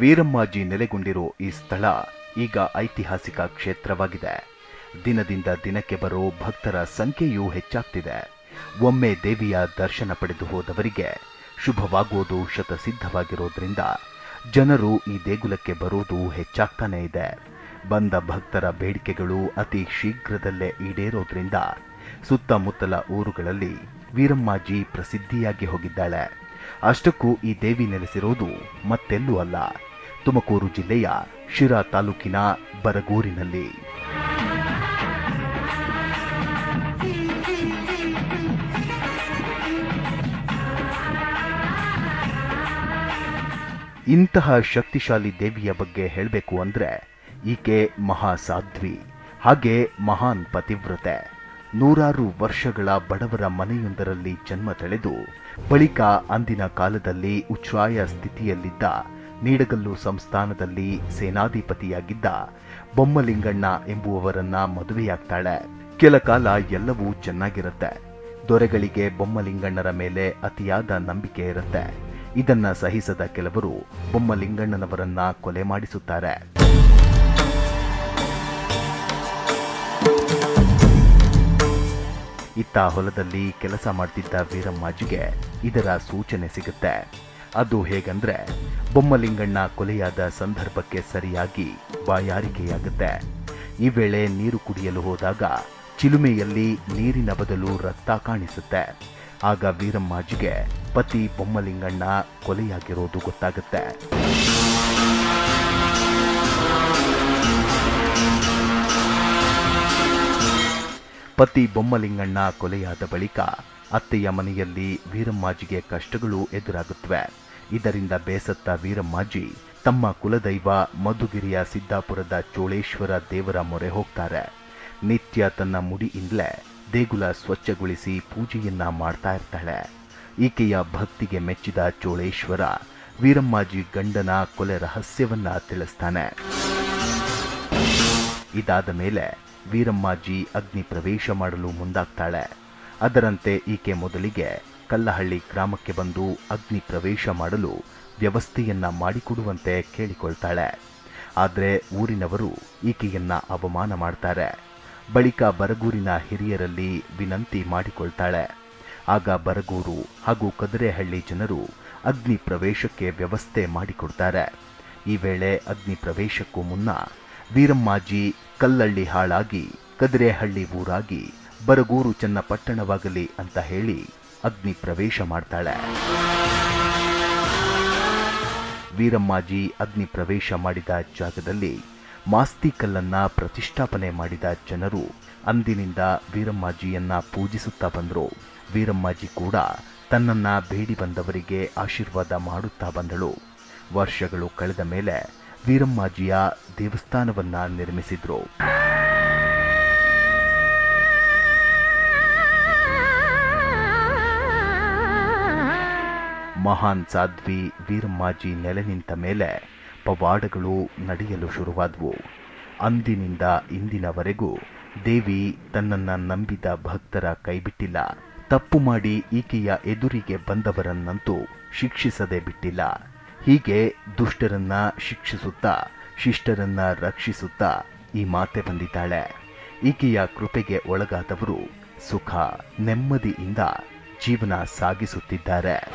ವೀರಮ್ಮಾಜಿ ನೆಲೆಗೊಂಡಿರೋ ಈ ಸ್ಥಳ ಈಗ ಐತಿಹಾಸಿಕ ಕ್ಷೇತ್ರವಾಗಿದೆ. ದಿನದಿಂದ ದಿನಕ್ಕೆ ಬರೋ ಭಕ್ತರ ಸಂಖ್ಯೆಯೂ ಹೆಚ್ಚಾಗ್ತಿದೆ. ಒಮ್ಮೆ ದೇವಿಯ ದರ್ಶನ ಪಡೆದು ಹೋದವರಿಗೆ ಶುಭವಾಗುವುದು ಶತಸಿದ್ಧವಾಗಿರೋದ್ರಿಂದ ಜನರು ಈ ದೇಗುಲಕ್ಕೆ ಬರೋದು ಹೆಚ್ಚಾಗ್ತಾನೇ ಇದೆ. ಬಂದ ಭಕ್ತರ ಬೇಡಿಕೆಗಳು ಅತಿ ಶೀಘ್ರದಲ್ಲೇ ಈಡೇರೋದ್ರಿಂದ ಸುತ್ತಮುತ್ತಲ ಊರುಗಳಲ್ಲಿ ವೀರಮ್ಮಾಜಿ ಪ್ರಸಿದ್ಧಿಯಾಗಿ ಹೋಗಿದ್ದಾಳೆ. ಅಷ್ಟಕ್ಕೂ ಈ ದೇವಿ ನೆಲೆಸಿರೋದು ಮತ್ತೆಲ್ಲೂ ಅಲ್ಲ. ತುಮಕೂರು ಜಿಲ್ಲೆಯ ಶಿರಾ ತಾಲೂಕಿನ ಬರಗೂರಿನಲ್ಲಿ. ಇಂತಹ ಶಕ್ತಿಶಾಲಿ ದೇವಿಯ ಬಗ್ಗೆ ಹೇಳಬೇಕು ಅಂದ್ರೆ ಈಕೆ ಮಹಾಸಾಧ್ವಿ, ಹಾಗೆ ಮಹಾನ್ ಪತಿವ್ರತೆ. ನೂರಾರು ವರ್ಷಗಳ ಬಡವರ ಮನೆಯೊಂದರಲ್ಲಿ ಜನ್ಮ ತಳೆದು, ಬಳಿಕ ಅಂದಿನ ಕಾಲದಲ್ಲಿ ಉಚ್ಛ್ರಾಯ ಸ್ಥಿತಿಯಲ್ಲಿದ್ದ ನೀಡಗಲ್ಲು ಸಂಸ್ಥಾನದಲ್ಲಿ ಸೇನಾಧಿಪತಿಯಾಗಿದ್ದ ಬೊಮ್ಮಲಿಂಗಣ್ಣ ಎಂಬುವವರನ್ನ ಮದುವೆಯಾಗ್ತಾಳೆ. ಕೆಲ ಕಾಲ ಎಲ್ಲವೂ ಚೆನ್ನಾಗಿರುತ್ತೆ. ದೊರೆಗಳಿಗೆ ಬೊಮ್ಮಲಿಂಗಣ್ಣರ ಮೇಲೆ ಅತಿಯಾದ ನಂಬಿಕೆ ಇರುತ್ತೆ. ಇದನ್ನ ಸಹಿಸದ ಕೆಲವರು ಬೊಮ್ಮಲಿಂಗಣ್ಣನವರನ್ನ ಕೊಲೆ ಮಾಡಿಸುತ್ತಾರೆ. ಇತ್ತ ಹೊಲದಲ್ಲಿ ಕೆಲಸ ಮಾಡ್ತಿದ್ದ ವೀರಮ್ಮಾಜಿಗೆ ಇದರ ಸೂಚನೆ ಸಿಗುತ್ತೆ. ಅದು ಹೇಗಂದ್ರೆ, ಬೊಮ್ಮಲಿಂಗಣ್ಣ ಕೊಲೆಯಾದ ಸಂದರ್ಭಕ್ಕೆ ಸರಿಯಾಗಿ ಬಾಯಾರಿಕೆಯಾಗುತ್ತೆ. ಈ ವೇಳೆ ನೀರು ಕುಡಿಯಲು ಹೋದಾಗ ಚಿಲುಮೆಯಲ್ಲಿ ನೀರಿನ ಬದಲು ರಕ್ತ ಕಾಣಿಸುತ್ತೆ. ಆಗ ವೀರಮ್ಮಾಜಿಗೆ ಪತಿ ಬೊಮ್ಮಲಿಂಗಣ್ಣ ಕೊಲೆಯಾಗಿರೋದು ಗೊತ್ತಾಗುತ್ತೆ. ಪತಿ ಬೊಮ್ಮಲಿಂಗಣ್ಣ ಕೊಲೆಯಾದ ಬಳಿಕ ಅತ್ತೆಯ ಮನೆಯಲ್ಲಿ ವೀರಮ್ಮಾಜಿಗೆ ಕಷ್ಟಗಳು ಎದುರಾಗುತ್ತವೆ. ಇದರಿಂದ ಬೇಸತ್ತ ವೀರಮ್ಮಾಜಿ ತಮ್ಮ ಕುಲದೈವ ಮಧುಗಿರಿಯ ಸಿದ್ದಾಪುರದ ಚೋಳೇಶ್ವರ ದೇವರ ಮೊರೆ ಹೋಗ್ತಾರೆ. ನಿತ್ಯ ತನ್ನ ಮುಡಿಯಿಂದಲೇ ದೇಗುಲ ಸ್ವಚ್ಛಗೊಳಿಸಿ ಪೂಜೆಯನ್ನ ಮಾಡ್ತಾ ಇರ್ತಾಳೆ. ಈಕೆಯ ಭಕ್ತಿಗೆ ಮೆಚ್ಚಿದ ಚೋಳೇಶ್ವರ ವೀರಮ್ಮಾಜಿ ಗಂಡನ ಕೊಲೆ ರಹಸ್ಯವನ್ನ ತಿಳಿಸ್ತಾನೆ. ಇದಾದ ಮೇಲೆ ವೀರಮ್ಮಾಜಿ ಅಗ್ನಿ ಪ್ರವೇಶ ಮಾಡಲು ಮುಂದಾಗ್ತಾಳೆ. ಅದರಂತೆ ಈಕೆ ಮೊದಲಿಗೆ ಕಲ್ಲಹಳ್ಳಿ ಗ್ರಾಮಕ್ಕೆ ಬಂದು ಅಗ್ನಿ ಪ್ರವೇಶ ಮಾಡಲು ವ್ಯವಸ್ಥೆಯನ್ನ ಮಾಡಿಕೊಡುವಂತೆ ಕೇಳಿಕೊಳ್ತಾಳೆ. ಆದರೆ ಊರಿನವರು ಈಕೆಯನ್ನ ಅವಮಾನ ಮಾಡ್ತಾರೆ. ಬಳಿಕ ಬರಗೂರಿನ ಹಿರಿಯರಲ್ಲಿ ವಿನಂತಿ ಮಾಡಿಕೊಳ್ತಾಳೆ. ಆಗ ಬರಗೂರು ಹಾಗೂ ಕದರೆಹಳ್ಳಿ ಜನರು ಅಗ್ನಿ ಪ್ರವೇಶಕ್ಕೆ ವ್ಯವಸ್ಥೆ ಮಾಡಿಕೊಡ್ತಾರೆ. ಈ ವೇಳೆ ಅಗ್ನಿ ಪ್ರವೇಶಕ್ಕೂ ಮುನ್ನ ವೀರಮ್ಮಾಜಿ ಕಲ್ಲಳ್ಳಿ ಹಾಳಾಗಿ, ಕದ್ರೇಹಳ್ಳಿ ಊರಾಗಿ, ಬರಗೂರು ಚನ್ನಪಟ್ಟಣವಾಗಲಿ ಅಂತ ಹೇಳಿ ಅಗ್ನಿ ಪ್ರವೇಶ ಮಾಡ್ತಾಳೆ. ವೀರಮ್ಮಾಜಿ ಅಗ್ನಿ ಪ್ರವೇಶ ಮಾಡಿದ ಜಾಗದಲ್ಲಿ ಮಾಸ್ತಿ ಕಲ್ಲನ್ನ ಪ್ರತಿಷ್ಠಾಪನೆ ಮಾಡಿದ ಜನರು ಅಂದಿನಿಂದ ವೀರಮ್ಮಾಜಿಯನ್ನ ಪೂಜಿಸುತ್ತಾ ಬಂದರು. ವೀರಮ್ಮಾಜಿ ಕೂಡ ತನ್ನನ್ನ ಬೇಡಿ ಬಂದವರಿಗೆ ಆಶೀರ್ವಾದ ಮಾಡುತ್ತಾ ಬಂದಳು. ವರ್ಷಗಳು ಕಳೆದ ಮೇಲೆ ವೀರಮ್ಮಾಜಿಯ ದೇವಸ್ಥಾನವನ್ನ ನಿರ್ಮಿಸಿದ್ರು. ಮಹಾನ್ ಸಾಧ್ವಿ ವೀರಮ್ಮಾಜಿ ನೆಲೆ ನಿಂತ ಮೇಲೆ ಪವಾಡಗಳು ನಡೆಯಲು ಶುರುವಾದವು. ಅಂದಿನಿಂದ ಇಂದಿನವರೆಗೂ ದೇವಿ ತನ್ನನ್ನ ನಂಬಿದ ಭಕ್ತರ ಕೈಬಿಟ್ಟಿಲ್ಲ. ತಪ್ಪು ಮಾಡಿ ಈಕೆಯ ಎದುರಿಗೆ ಬಂದವರನ್ನಂತೂ ಶಿಕ್ಷಿಸದೆ ಬಿಟ್ಟಿಲ್ಲ. ಹೀಗೆ ದುಷ್ಟರನ್ನ ಶಿಕ್ಷಿಸುತ್ತಾ, ಶಿಷ್ಟರನ್ನ ರಕ್ಷಿಸುತ್ತಾ ಈ ಮಾತೆ ಬಂದಿದ್ದಾಳೆ. ಈಕೆಯ ಕೃಪೆಗೆ ಒಳಗಾದವರು ಸುಖ, ನೆಮ್ಮದಿಯಿಂದ ಜೀವನ ಸಾಗಿಸುತ್ತಿದ್ದಾರೆ.